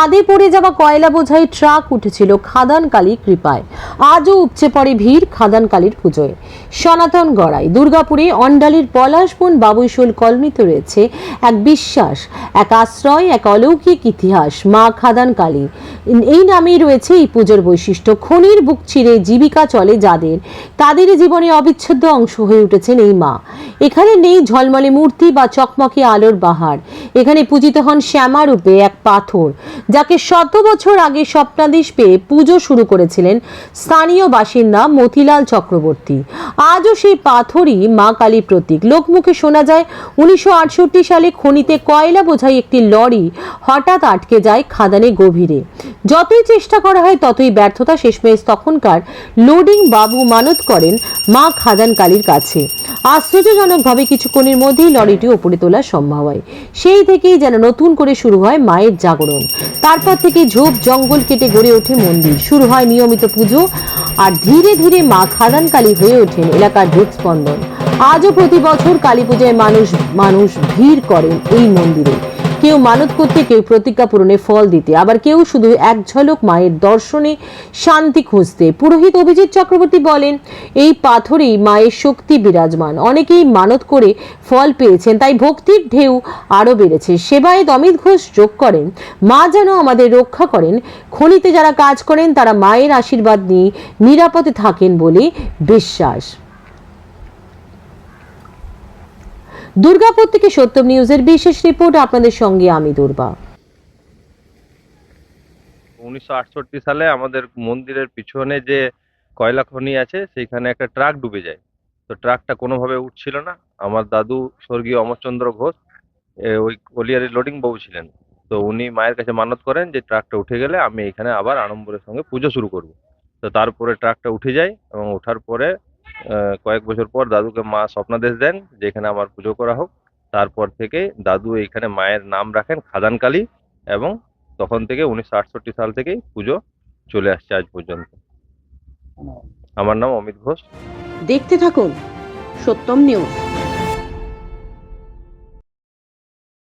খাদে পড়ে যাওয়া কয়লা বোঝাই ট্রাক উঠেছিল খাদান কালী কৃপায়। আজও উপচে পড়ে ভিড় খাদান কালীর পুজোয়। সনাতন গড়াই, দুর্গাপুরে অন্ডালির পলাশবন বাবুইশোল কলমিতে রয়েছে এক বিশ্বাস, এক আশ্রয়, এক অলৌকিক ইতিহাস, মা খাদান কালী এই নামেই রয়েছে এই পুজোর বৈশিষ্ট্য। খনির বুক চিরে জীবিকা চলে যাদের, তাদের জীবনে অবিচ্ছেদ্য অংশ হয়ে উঠেছেন এই মা। এখানে নেই ঝলমলে মূর্তি বা চকমকে আলোর বাহার। এখানে পূজিত হন শ্যামা রূপে এক পাথর। যাকে শত বছর আগে স্বপ্নাদেশ পেয়ে পুজো শুরু করেছিলেন স্থানীয় বাসিন্দা মতিলাল চক্রবর্তী। আজও সেই পাথরই মা কালী প্রতীক। লোকমুখে শোনা যায়, উনিশশো আটষট্টি সালে খনিতে কয়লা বোঝাই একটি লরি হঠাৎ আটকে যায় খাদানে গভীরে। যতই চেষ্টা করা হয়, ততই ব্যর্থতা শেষমেশ তখনকার লোডিং বাবু মানত করেন মা খাদান কালীর কাছে। আশ্চর্যজনকভাবে কিছুক্ষণের মধ্যেই লরিটি ওপরে তোলা সম্ভব হয়। সেই থেকেই যেন নতুন করে শুরু হয় মায়ের জাগরণ। তারপর থেকে ঝোপ জঙ্গল কেটে গড়ে ওঠে মন্দির। শুরু হয় নিয়মিত পুজো আর ধীরে ধীরে মা খাদানকালী হয়ে ওঠেন এলাকার হৃদস্পন্দন আজও প্রতি বছর কালী পূজায় মানুষ মানুষ ভিড় করেন এই মন্দিরে। কেউ মানত করতে, কেউ প্রতিজ্ঞা পূরণে ফল দিতে, আবার কেউ শুধু এক ঝলক মায়ের দর্শনে শান্তি খুঁজতে। পুরোহিত অভিজিৎ চক্রবর্তী বলেন, এই পাথরেই মায়ের শক্তি বিরাজমান। অনেকেই মানত করে ফল পেয়েছেন, তাই ভক্তির ঢেউ আরও বেড়েছে। সেবায় অমিত ঘোষ যোগ করেন, মা যেন আমাদের রক্ষা করেন। খনিতে যারা কাজ করেন, তারা মায়ের আশীর্বাদ নিয়ে নিরাপদে থাকেন বলে বিশ্বাস। দুর্গাপুর থেকে সত্যম নিউজের বিশেষ রিপোর্ট আপনাদের সঙ্গে আমি দুর্বা। উনিশশো আটষট্টি সালে আমাদের মন্দিরের পিছনে যে কয়লা খনি আছে, সেইখানে একটা ট্রাক ডুবে যায়। তো ট্রাকটা কোনোভাবে উঠছিল না। আমার দাদু স্বর্গীয় অমরচন্দ্র ঘোষ ওই কলিয়ারের লোডিং বাবু ছিলেন। তো উনি মায়ের কাছে মানত করেন যে, ট্রাকটা উঠে গেলে আমি এখানে আবার আড়ম্বরের সঙ্গে পুজো শুরু করব। তো তারপরে ট্রাকটা উঠে যায় এবং ওঠার পরে কয়েক বছর পর দাদুকে মা স্বপ্নাদেশ দেন, যেখানে আমার পুজো করা হোক। তারপর থেকে দাদু এখানে মায়ের নাম রাখেন খাদানকালী এবং তখন থেকে উনিশশো আটষট্টি সাল থেকেই পুজো চলে আসছে আজ পর্যন্ত। আমার নাম অমিত ঘোষ। দেখতে থাকুন সত্যম নিউজ।